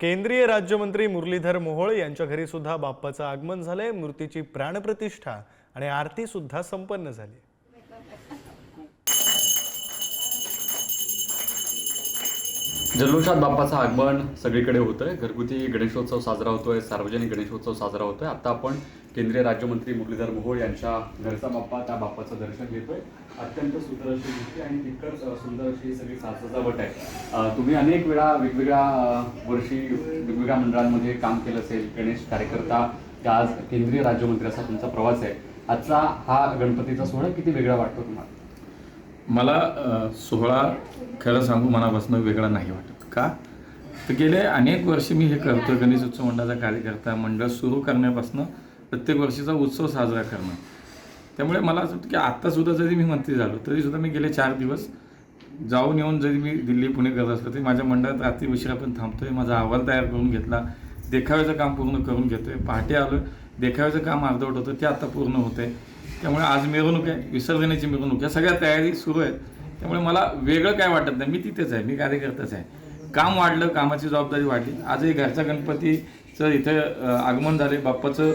केंद्रीय राज्यमंत्री मुरलीधर मोहोळ यांच्या घरी सुद्धा बाप्पाचं आगमन झालंय. मूर्तीची प्राणप्रतिष्ठा आणि आरती सुद्धा संपन्न झाली. जल्लोषात बाप्पाचं आगमन सगळीकडे होतंय. घरगुती गणेशोत्सव साजरा होतोय सार्वजनिक गणेशोत्सव साजरा होतोय. आता आपण केंद्रीय राज्यमंत्री मुरलीधर मोहोळ यांच्या घरचा बाप्पा त्या बाप्पाचं दर्शन घेतोय. अत्यंत सुंदर अशी गोष्टी आणि तितकंच सुंदर अशी सगळी साजसजावट आहे. तुम्ही अनेक वेळा वेगवेगळ्या वर्षी वेगवेगळ्या मंडळांमध्ये काम केलं असेल गणेश कार्यकर्ता त्या आज केंद्रीय राज्यमंत्री असा तुमचा प्रवास आहे. आजचा हा गणपतीचा सोहळा किती वेगळा वाटतो तुम्हाला? मला सोहळा खरं सांगू मनापासून वेगळा नाही वाटत. का? तर गेले अनेक वर्ष मी हे करतो गणेश उत्सव मंडळाचा कार्यकर्ता मंडळ सुरू करण्यापासून प्रत्येक वर्षीचा उत्सव साजरा करणं त्यामुळे मला असं वाटतं की आत्तासुद्धा जरी मी मंत्री झालो तरीसुद्धा मी गेले चार दिवस जाऊन येऊन जरी मी दिल्ली पुणे करत असलो तरी माझ्या मंडळात रात्री उशिरा पण थांबतोय माझा अहवाल तयार करून घेतला. देखाव्याचं काम पूर्ण करून घेतो आहे पहाटे आलो देखाव्याचं काम अर्धवट होतं ते आता पूर्ण होतंय. त्यामुळे आज मिरवणूक आहे. विसर्जनाची मिरवणूक या सगळ्या तयारी सुरू आहेत. त्यामुळे मला वेगळं काय वाटत नाही. मी तिथेच आहे. मी कार्यकर्ताच आहे. काम वाढलं. कामाची जबाबदारी वाढली. आजही घरचा गणपतीचं इथं आगमन झाले बाप्पाचं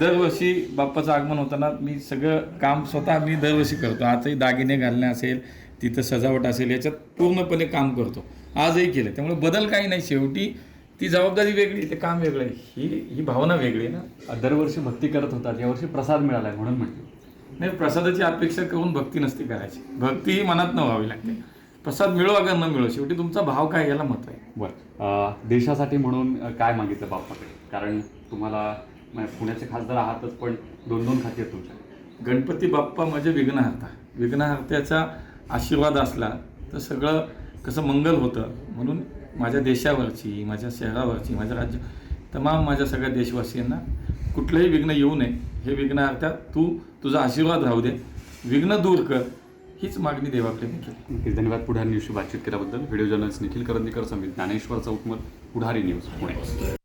दरवर्षी बाप्पाचं आगमन होताना मी सगळं काम स्वतः मी दरवर्षी करतो. आजही दागिने घालणे असेल तिथं सजावट असेल याच्यात पूर्णपणे काम करतो. आजही केलं त्यामुळे बदल काही नाही. शेवटी ती जबाबदारी वेगळी ते काम वेगळं आहे. ही ही भावना वेगळी आहे ना. दरवर्षी भक्ती करत होतात यावर्षी प्रसाद मिळालाय म्हणून म्हटलं. नाही प्रसादाची अपेक्षा करून भक्ती नसते करायची. भक्ती ही मनात न व्हावी लागते. प्रसाद मिळो अगर न मिळो शेवटी तुमचा भाव काय याला महत्त्व आहे. बरं. देशासाठी म्हणून काय मागितलं बाप्पाकडे? कारण तुम्हाला म्हणजे पुण्याचे खासदार आहातच पण दोन दोन खाती आहेत तुमच्या. गणपती बाप्पा म्हणजे विघ्नहर्ता. विघ्नहर्त्याचा आशीर्वाद असला तर सगळं कसं मंगल होतं म्हणून माझ्या देशावरची माझ्या शहरावरची माझ्या राज्य तमाम माझ्या सगळ्या देशवासियांना कुठलंही विघ्न येऊ नये. हे विघ्न अर्थात तू तुझा आशीर्वाद राहू दे. विघ्न दूर कर. हीच मागणी देवाकडे मी केली. नक्कीच. धन्यवाद पुढारी न्यूजशी बातचीत केल्याबद्दल. व्हिडिओ जर्नलिस्ट निखिल करंदीकर समित ज्ञानेश्वर चौकमत पुढारी न्यूज पुणे.